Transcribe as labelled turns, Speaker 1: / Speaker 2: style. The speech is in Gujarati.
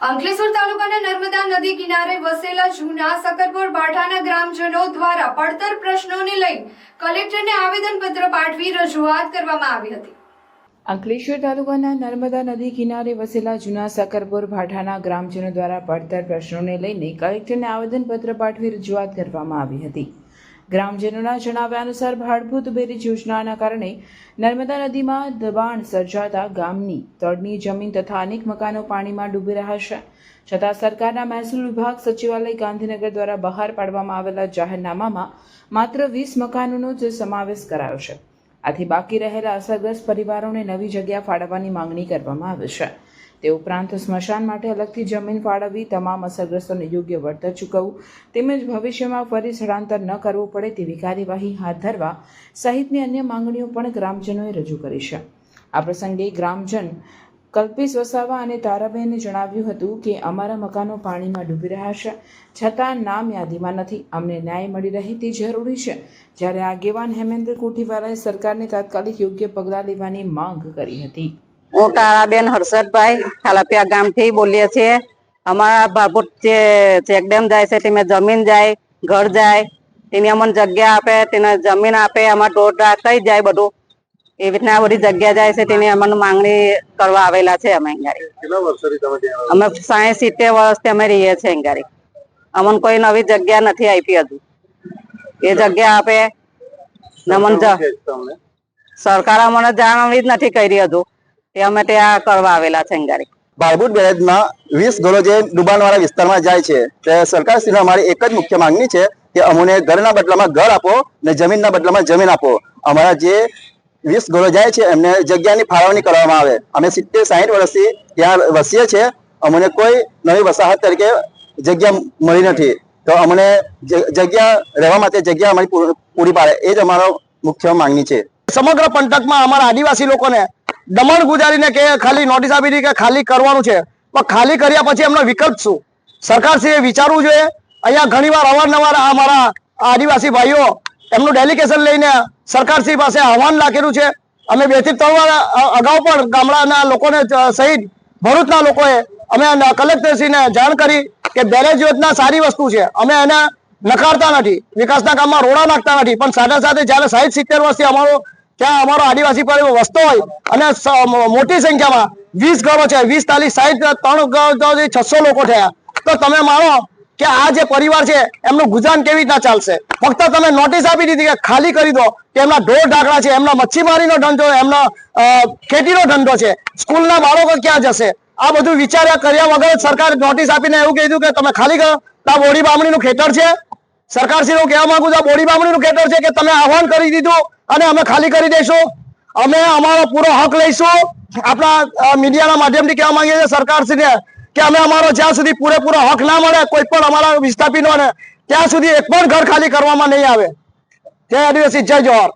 Speaker 1: અંકલેશ્વર તાલુકાના નર્મદા નદી કિનારે વસેલા જૂના સકરપુર બાઠાના ગ્રામજનો દ્વારા પડતર પ્રશ્નોને લઈ કલેક્ટરને આવેદનપત્ર પાઠવી રજૂઆત કરવામાં આવી હતી.
Speaker 2: અંકલેશ્વર તાલુકાના નર્મદા નદી કિનારે વસેલા જૂના સકરપુર ભાઠાના ગ્રામજનો દ્વારા પડતર પ્રશ્નોને લઈને કલેક્ટરને આવેદનપત્ર પાઠવી રજૂઆત કરવામાં આવી હતી. ગ્રામજનોના જણાવ્યા અનુસાર ભાડભૂત બેરીજ યોજનાના કારણે નર્મદા નદીમાં દબાણ સર્જાતા ગામની તળની જમીન તથા અનેક મકાનો પાણીમાં ડૂબી રહ્યા છે. છતાં સરકારના મહેસૂલ વિભાગ સચિવાલય ગાંધીનગર દ્વારા બહાર પાડવામાં આવેલા જાહેરનામામાં માત્ર વીસ મકાનોનો જ સમાવેશ કરાયો છે. આથી બાકી રહેલા અસરગ્રસ્ત પરિવારોને નવી જગ્યા ફાળવવાની માંગણી કરવામાં આવે છે. તે ઉપરાંત સ્મશાન માટે અલગથી જમીન ફાળવવી, તમામ અસરગ્રસ્તોને યોગ્ય વળતર ચૂકવવું, તેમજ ભવિષ્યમાં ફરી સ્થળાંતર ન કરવું પડે તેવી કાર્યવાહી હાથ ધરવા સહિતની અન્ય માંગણીઓ પણ ગ્રામજનોએ રજૂ કરી છે. આ પ્રસંગે ગ્રામજન કલ્પેશ વસાવા અને તારાબેને જણાવ્યું હતું કે, અમારા મકાનો પાણીમાં ડૂબી રહ્યા છે. છતાં નામ યાદીમાં નથી. અમને ન્યાય મળી રહે તે જરૂરી છે. જ્યારે આગેવાન હેમેન્દ્ર કોઠીવાલાએ સરકારને તાત્કાલિક યોગ્ય પગલાં લેવાની માંગ કરી હતી.
Speaker 3: હું તારાબેન હર્ષદભાઈ ખાલાપિયા ગામથી બોલીએ છીએ. અમારા ભાભૂત જે ચેકડેમ જાય છે તેમાં જમીન જાય ઘર જાય તેની અમને જગ્યા આપે તેને જમીન આપે અમારે ટોટા કઈ જાય બધું. એવી રીતના બધી જગ્યા જાય છે તેની અમને માંગણી કરવા આવેલા છે અમે
Speaker 4: ત્યાં
Speaker 3: અમે સાહીઠ સિત્તેર વર્ષથી અમે રહીએ છીએ અહીં અમને કોઈ નવી જગ્યા નથી આપી હજુ. એ જગ્યા આપે સરકાર અમને જાણવી જ નથી કરી હજુ. તે અમે ત્યાં કરવા આવેલા છે અંગારી.
Speaker 5: ભાડભૂત બેરેજમાં વીસ ઘરો જે ડુબાણવાળા વિસ્તારમાં જાય છે તે સરકારશ્રીને અમારી એક જ મુખ્ય માંગણી છે કે અમને ઘરના બદલામાં ઘર આપો ને જમીનના બદલામાં જમીન આપો. અમારા જે વીસ ઘરો જાય છે એમને જગ્યાની ફાળવણી કરવામાં આવે. અમે સિત્તેર સાહીઠ વર્ષથી ત્યાં વસીએ છીએ અમને કોઈ નવી વસાહત તરીકે જગ્યા મળી નથી. તો અમને જ- જગ્યા રહેવા માટે જગ્યા અમારી પૂરી પાડે. એ જ અમારો મુખ્ય માંગણી છે.
Speaker 6: સમગ્ર પંથકમાં અમારા આદિવાસી લોકોને દમણ ગુજારીને કે ખાલી નોટિસ આપી હતી કે ખાલી કરવાનું છે. પણ ખાલી કર્યા પછી એમનો વિકલ્પ શું? સરકારશ્રીએ વિચારવું જોઈએ. અહીંયા ઘણીવાર અવારનવાર આ અમારા આદિવાસી ભાઈઓ એમનું ડેલિગેશન લઈને સરકારશ્રી પાસે આહવાન રાખેલું છે. અમે બેથી ત્રણ વાર અગાઉ પણ ગામડાના લોકોને સહિત ભરૂચના લોકોએ અમે કલેક્ટરશ્રીને જાણ કરી કે બેરેજ યોજના સારી વસ્તુ છે. અમે એને નકારતા નથી. વિકાસના કામમાં રોડા નાખતા નથી. પણ સાથે સાથે જયારે સાહીઠ સિત્તેર વર્ષથી અમારો ત્યાં અમારો આદિવાસી પરિવાર વસતો હોય અને મોટી સંખ્યામાં વીસ ઘરો છે. વીસ તાલીસ સાહીઠ, ત્રણ છસો લોકો થયા. તો તમે માનો કે આ જે પરિવાર છે, એમનું ગુજરાન કેવી રીતના ચાલશે? ફક્ત તમે નોટિસ આપી દીધી કે ખાલી કરી દો કે એમના ઢોર ઢાકડા છે, એમના મચ્છીમારીનો ધંધો, એમનો ખેતીનો ધંધો છે. સ્કૂલના બાળકો ક્યાં જશે? આ બધું વિચાર્યા કર્યા વગર સરકાર સરકારે નોટિસ આપીને એવું કીધું કે તમે ખાલી કરો. તો આ બોડી બામણીનું ખેતર છે. સરકારશ્રી હું કહેવા માંગુ છું બોડી બામણીનું કેટર છે કે તમે આહવાન કરી દીધું અને અમે ખાલી કરી દઈશું અમે અમારો પૂરો હક લઈશું. આપણા મીડિયાના માધ્યમથી કહેવા માંગીએ છીએ સરકારશ્રીને કે અમે અમારો જ્યાં સુધી પૂરેપૂરો હક ના મળે, કોઈ પણ અમારા વિસ્થાપિતોને, ત્યાં સુધી એક પણ ઘર ખાલી કરવામાં નહીં આવે. જય આદિવાસી, જય જોહર